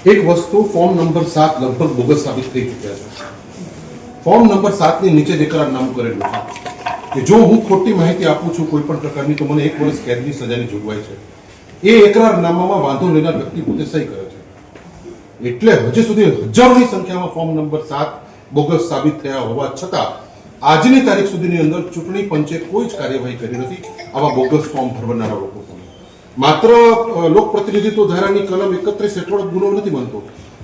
એક વસ્તુ form number સાત લગભગ બોગસ સાબિત થઈ ચૂક્યા છે. ફોર્મ નંબર સાતની નીચે જ એકરાર નામ કરેલું છે કે જો હું ખોટી માહિતી આપું છું કોઈ પણ પ્રકારની, તો મને એક વર્ષ કેદની સજાની જોગવાઈ છે. એ એકરારનામામાં વાંધો લેનાર વ્યક્તિ પોતે સહી કરે છે. એટલે હજી સુધી હજારોની સંખ્યામાં ફોર્મ નંબર સાત બોગસ સાબિત થયા હોવા છતાં, આજની તારીખ સુધીની અંદર ચૂંટણી પંચે કોઈ જ કાર્યવાહી કરી નથી. આવા બોગસ ફોર્મ ભરવાનારા લોકો માત્ર લોકપ્રતિનિધિત્વ ધારાની કલમ એકત્રીસ હેઠળ ગુનો નથી બનતો.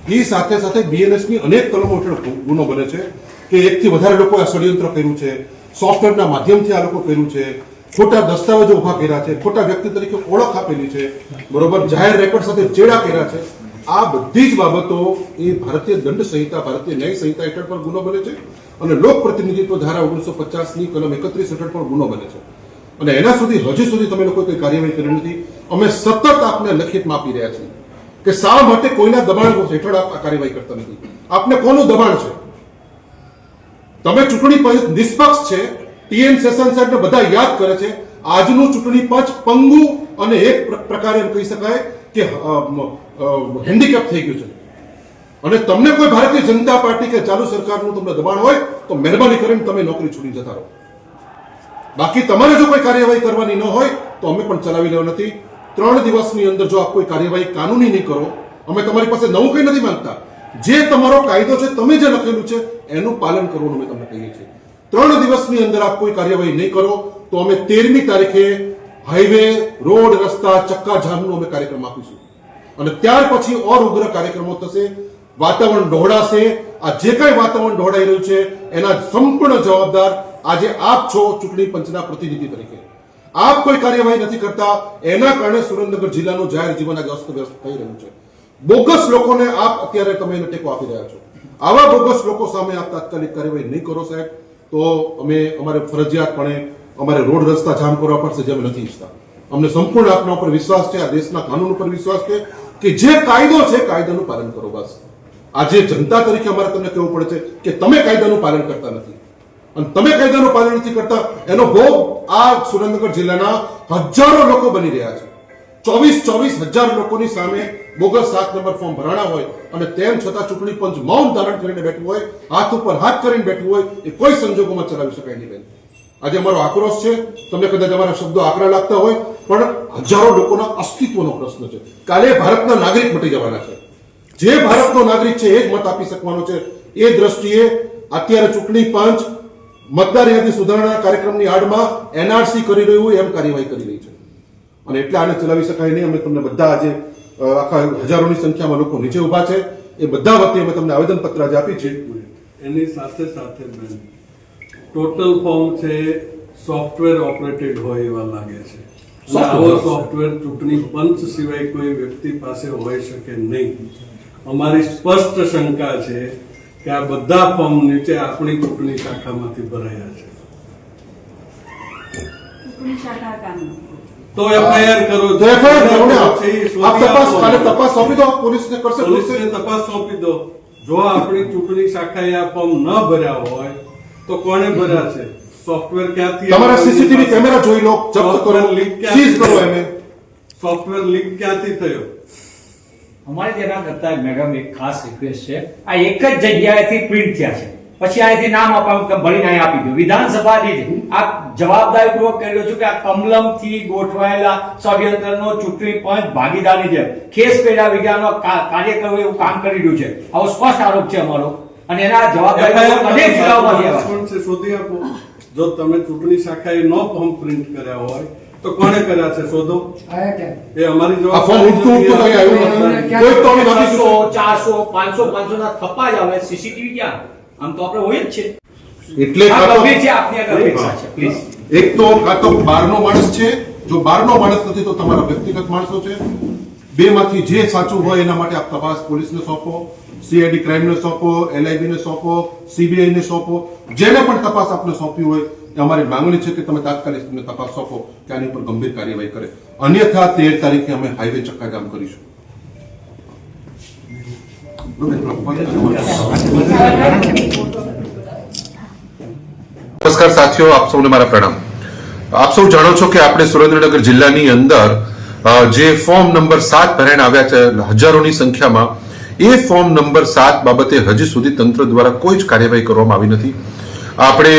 એ સાથે સાથે બીએનએસની અનેક કલમો હેઠળ ગુનો બને છે કે એકથી વધારે લોકોએ આ ષડયંત્ર કર્યું છે, સોફ્ટવેરના માધ્યમથી આ લોકો કર્યું છે, ખોટા દસ્તાવેજો ઊભા કર્યા છે, ખોટા વ્યક્તિ તરીકે ઓળખ આપેલી છે, બરોબર, જાહેર રેકોર્ડ સાથે ચેડા કર્યા છે. આ બધી જ બાબતો એ ભારતીય દંડ સંહિતા, ભારતીય ન્યાય સંહિતા હેઠળ પણ ગુનો બને છે અને લોક પ્રતિનિધિત્વ ધારા ઓગણીસો પચાસની કલમ એકત્રીસ હેઠળ પણ ગુનો બને છે. અને એના સુધી, હજી સુધી તમે લોકો કોઈ કાર્યવાહી કરી નથી. અમે સતત આપને લખિતમાં આપી રહ્યા છીએ કે શા માટે કોઈના દબાણ હેઠળ આપ કાર્યવાહી કરતા નથી. આપને કોનું દબાણ છે? તમે ચૂંટણી પંચ નિષ્પક્ષ છે ટીએન સેશન સાહેબને બધા યાદ કરે છે, આજનું ચૂંટણી પંચ પંગુ અને એક પ્ર- પ્રકારે એમ કહી શકાય કે હેન્ડીકેપ થઈ ગયું છે. અને તમને કોઈ ભારતીય જનતા પાર્ટી કે ચાલુ સરકારનું તમને દબાણ હોય, તો મહેરબાની કરીને તમે નોકરી છોડી જતા રહો. બાકી તમારે જો કોઈ કાર્યવાહી કરવાની ન હોય, તો અમે પણ ચલાવી લેવા નથી. ત્રણ દિવસની અંદર જો આપ કોઈ કાર્યવાહી કાનૂની નહીં કરો, અમે તમારી પાસે નવું કંઈ નથી માંગતા. જે તમારો કાયદો છે, તમે જે લખેલું છે, એનું પાલન કરવાનું અમે તમને કહીએ છીએ. ત્રણ દિવસની અંદર આપ કોઈ કાર્યવાહી નહીં કરો, તો અમે તેરમી તારીખે હાઈવે, રોડ, રસ્તા, ચક્કા જામનો અમે કાર્યક્રમ આપીશું. અને ત્યાર પછી ઓર ઉગ્ર કાર્યક્રમો થશે, વાતાવરણ ઢોળાશે આ જે કાંઈ વાતાવરણ ઢોળાઈ રહ્યું છે, એના સંપૂર્ણ જવાબદાર આજે આપ છો ચૂંટણી પંચના પ્રતિનિધિ તરીકે. આપ કોઈ કાર્યવાહી નથી કરતા. એના કારણે સુરેન્દ્રનગર જિલ્લાનું જાહેર જીવન આજે અસ્તવ્યસ્ત થઈ રહ્યું છે. બોગસ લોકોને આપ અત્યારે તમે એને ટેકો આપી રહ્યા છો. આવા બોગસ લોકો સામે આપ તાત્કાલિક કાર્યવાહી નહીં કરો સાહેબ. તો અમે અમારે ફરજિયાતપણે અમારે રોડ રસ્તા જામ કરવા પડશે જે અમે નથી ઈચ્છતા. અમને સંપૂર્ણ આપના ઉપર વિશ્વાસ છે, આ દેશના કાનૂન ઉપર વિશ્વાસ છે કે જે કાયદો છે કાયદાનું પાલન કરો બસ. આજે જનતા તરીકે અમારે તમને કહેવું પડે છે કે તમે કાયદાનું પાલન કરતા નથી. અને તમે કાયદાનું પાલન નથી કરતા એનો ભોગ આ સુરેન્દ્રનગર જિલ્લાના હજારો લોકો બની રહ્યા છે. ચોવીસ ચોવીસ હજાર લોકોની સામે બોગસ સાત નંબર ફોર્મ ભરાણા હોય અને તેમ છતાં ચૂંટણી પંચ મૌન ધારણ કરીને બેઠું હોય, હાથ ઉપર હાથ કરીને બેઠું હોય, એ કોઈ સંજોગોમાં ચલાવી શકાય નહીં બેન. આજે અમારો આક્રોશ છે. તમને કદાચ અમારા શબ્દો આકરા લાગતા હોય, પણ હજારો લોકોના અસ્તિત્વનો પ્રશ્ન છે. કાલે ભારતના નાગરિક મટી જવાના છે. જે ભારતનો નાગરિક છે એ જ મત આપી શકવાનો છે. એ દ્રષ્ટિએ અત્યારે ચૂંટણી પંચ મતદાર યાદી સુધારણા કાર્યક્રમની આડમાં એનઆરસી કરી રહ્યું હોય એમ કાર્યવાહી કરી રહી છે. અને એટલે આને ચલાવી શકાય નહીં. અમે તમને બધા આજે આખા હજારોની સંખ્યામાં લોકો નીચે ઊભા છે. એ બધા વખતે અમે તમને આવેદનપત્ર આજે આપી છે. એની સાથે સાથે બેન ટોટલ ફોર્મ છે સોફ્ટવેર ઓપરેટેડ હોય એવા લાગે છે. આવો સોફ્ટવેર ચૂંટણી પંચ સિવાય કોઈ વ્યક્તિ પાસે હોઈ શકે નહીં. અમારી સ્પષ્ટ શંકા છે કે આ બધા ફોર્મ નીચે આપણી ચૂંટણી શાખામાંથી ભરાયા છે. તો એફઆઈઆર કરો તો આપ તપાસ સોંપી દો પોલીસને કરશે પોલીસને તપાસ સોંપી દો. જો આપણી ચૂંટણી શાખાએ આ ફોર્મ ન ભર્યા હોય તો કોણે ભર્યા છે? સોફ્ટવેર ક્યાંથી તમારા સીસીટીવી કેમેરા જોઈ લો જપ્ત કરો લીક સીઝ ક્યાંથી કરો એને સોફ્ટવેર લીક ક્યાંથી થયો? અમારે તેના કરતા મેડમ એક ખાસ રિક્વેસ્ટ છે. આ એક જ જગ્યાએથી પ્રિન્ટ થયા છે. પછી અહીંથી નામ આપવાનું ભરીને અહીં આપી દો. વિધાનસભા દીધે આ જવાબદારીપૂર્વક કહી રહ્યો છું કે આ કમલમથી ગોઠવાયેલા ષડયંત્રનો ચૂંટણી પંચ ભાગીદારી છે ખેસ પેડા વિજ્ઞાનનો કાર્ય કરવું એવું કામ કરી રહ્યું છે. આવો સ્પષ્ટ આરોપ છે અમારો. અને એના જવાબદારી અનેક જિલ્લાઓમાંથી શોધી આપો. જો તમે ચૂંટણી શાખાએ ન ફોર્મ પ્રિન્ટ કર્યા હોય તો કોણે કર્યા છે? શોધો. એ અમારી જવાબ ફોર્મ ઉઠતું ઉઠતું કઈ આવ્યું? કોઈ તો નથી ચારસો પાંચસો પાંચસો ના થપ્પા જ આવે. સીસીટીવી ક્યાં? આમ તો આપણે હોય જ છે. એટલે આ તો- ગંભીર છે આપની આગળ પ્લીઝ એક તો કાં તો બહારનો માણસ છે. જો બહારનો માણસ નથી તો તમારા વ્યક્તિગત માણસો છે. બે માંથી જે સાચું હોય એના માટે આપ તપાસ પોલીસને સોંપો સીઆઈડી ક્રાઇમને સોંપો એલઆઈબી ને સોંપો સીબીઆઈ ને સોંપો. જેને પણ તપાસ આપને સોંપી હોય અમારી માંગણી છે કે તમે તાત્કાલિક તમને તપાસ સોંપો કે આની ઉપર ગંભીર કાર્યવાહી કરે. અન્યથા તેર તારીખે અમે હાઈવે ચક્કાજામ કરીશું. નમસ્કાર સાથીઓ, આપ સૌને મારા પ્રણામ. આપ સૌ જાણો છો કે આપણે સુરેન્દ્રનગર જિલ્લાની અંદર જે ફોર્મ નંબર સાત ભરાઈને આવ્યા છે, હજારોની સંખ્યામાં, એ ફોર્મ નંબર સાત બાબતે હજી સુધી તંત્ર દ્વારા કોઈ જ કાર્યવાહી કરવામાં આવી નથી. આપણે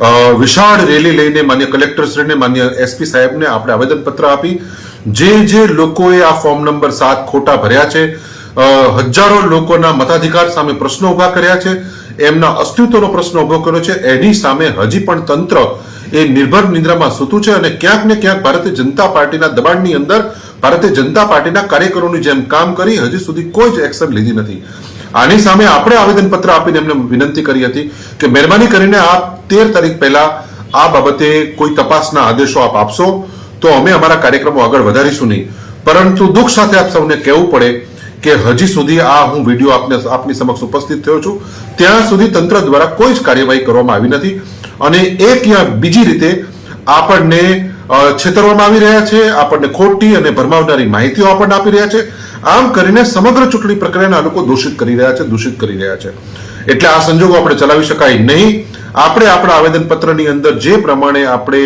વિશાળ રેલી લઈને માન્ય કલેક્ટરશ્રીને, માન્ય એસપી સાહેબને આપણે આવેદનપત્ર આપી જે જે લોકોએ આ ફોર્મ નંબર સાત ખોટા ભર્યા છે હજારો લોકોના મતાધિકાર સામે પ્રશ્નો ઊભા કર્યા છે, એમના અસ્તિત્વનો પ્રશ્ન ઊભો કર્યો છે, એની સામે હજી પણ તંત્ર એ નિર્ભર નિંદ્રામાં સૂતું છે અને ક્યાંક ને ક્યાંક ભારતીય જનતા પાર્ટીના દબાણની અંદર ભારતીય જનતા પાર્ટીના કાર્યકરોની જેમ કામ કરી હજી સુધી કોઈ જ એક્શન લીધી નથી. આની સામે આપણે આવેદનપત્ર આપીને એમને વિનંતી કરી હતી કે મહેરબાની કરીને આપ તેર તારીખ પહેલા આ બાબતે કોઈ તપાસના આદેશો આપ આપશો તો અમે અમારા કાર્યક્રમો આગળ વધારીશું નહીં. પરંતુ દુઃખ સાથે આપ સૌને કહેવું પડે કે હજી સુધી આ હું વીડિયો આપને, આપની સમક્ષ ઉપસ્થિત થયો છું. ત્યાં સુધી તંત્ર દ્વારા કોઈ જ કાર્યવાહી કરવામાં આવી નથી અને એક યા બીજી રીતે આપણને છેતરવામાં આવી રહ્યા છે, આપણને ખોટી અને ભરમાવનારી માહિતીઓ આપણને આપી રહ્યા છે. આમ કરીને સમગ્ર ચૂંટણી પ્રક્રિયાના લોકો દૂષિત કરી રહ્યા છે, દૂષિત કરી રહ્યા છે. એટલે આ સંજોગો આપણે ચલાવી શકાય નહીં. આપણે આપણા આવેદનપત્રની અંદર જે પ્રમાણે આપણે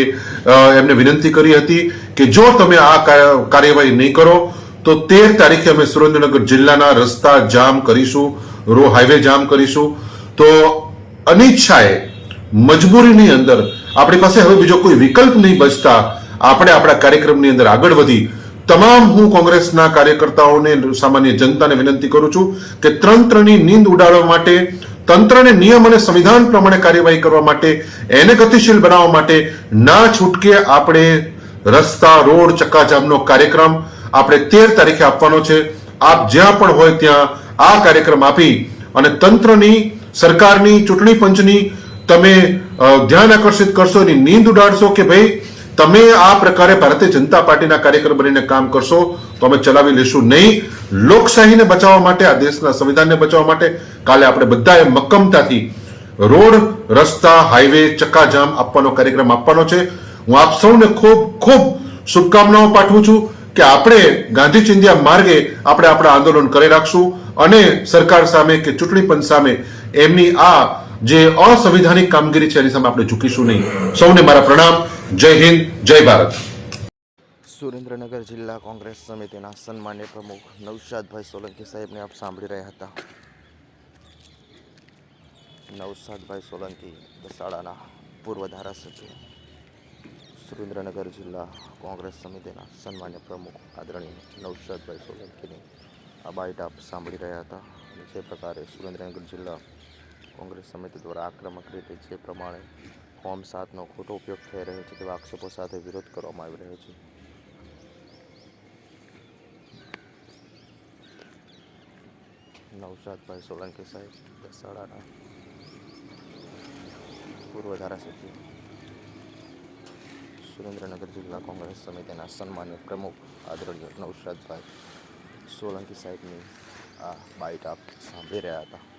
એમને વિનંતી કરી હતી કે જો તમે આ કાર્યવાહી નહીં કરો, તો તેર તારીખે અમે સુરેન્દ્રનગર જિલ્લાના રસ્તા જામ કરીશું, રો હાઈવે જામ કરીશું. તો અનિચ્છાએ મજબૂરીની અંદર આપણી પાસે હવે બીજો કોઈ વિકલ્પ નહીં બચતા. આપણે આપણા કાર્યક્રમની અંદર આગળ વધી તમામ હું કોંગ્રેસના કાર્યકર્તાઓને સામાન્ય જનતાને વિનંતી કરું છું કે તંત્રની નીંદ ઉડાડવા માટે, તંત્રને નિયમ અને સંવિધાન પ્રમાણે કાર્યવાહી કરવા માટે, એને ગતિશીલ બનાવવા માટે ના છૂટકે આપણે રસ્તા, રોડ, ચક્કાજામનો કાર્યક્રમ આપણે તેર તારીખે આપવાનો છે. આપ જ્યાં પણ હોય ત્યાં આ કાર્યક્રમ આપી અને તંત્રની, સરકારની ચૂંટણી પંચની તમે ધ્યાન આકર્ષિત કરશો એની નીંદ ઉડાડશો કે ભાઈ તમે આ પ્રકારે ભારતીય જનતા પાર્ટીના કાર્યકર બનીને કામ કરશો, તો અમે ચલાવી લેશું નહીં. લોકશાહીને બચાવવા માટે, આ દેશના સંવિધાનને બચાવવા માટે કાલે આપણે બધાએ મક્કમતાથી રોડ, રસ્તા, હાઈવે, ચક્કાજામ આપવાનો કાર્યક્રમ આપવાનો છે. હું આપ સૌને ખૂબ ખૂબ શુભકામનાઓ પાઠવું છું કે આપણે ગાંધી ચિંધ્યા માર્ગે આપણે આપણા આંદોલન કરી રાખશું અને સરકાર સામે કે ચૂંટણી પંચ સામે એમની આ જે અસંવિધાનિક કામગીરી છે, એની સામે આપણે ઝૂકીશું નહીં. સૌને મારા પ્રણામ. જય હિન્દ, જય ભારત. સુરેન્દ્રનગર જિલ્લા કોંગ્રેસ સમિતિના સન્માન્ય પ્રમુખ નૌશાદભાઈ સોલંકી સાહેબને આપ સાંભળી રહ્યા હતા. નૌશાદભાઈ સોલંકી દસાડાના પૂર્વ ધારાસભ્ય. સુરેન્દ્રનગર જિલ્લા કોંગ્રેસ સમિતિના સન્માન્ય પ્રમુખ આદરણીય નૌશાદભાઈ સોલંકીની આ બાઇટ આપ સાંભળી રહ્યા હતા. જે પ્રકારે સુરેન્દ્રનગર જિલ્લા કોંગ્રેસ સમિતિ દ્વારા આક્રમક રીતે જે પ્રમાણે ફોર્મ સાતનો ખોટો ઉપયોગ થઈ રહ્યો છે તેવા આક્ષેપો સાથે વિરોધ કરવામાં આવી રહ્યો છે. નવશાદભાઈ સોલંકી સાહેબ, દસાડાના પૂર્વ ધારાસભ્ય. સુરેન્દ્રનગર જિલ્લા કોંગ્રેસ સમિતિના સન્માન્ય પ્રમુખ આદરણીય નવસાદભાઈ સોલંકી સાહેબની આ બાઇટ આપ સાંભળી રહ્યા હતા.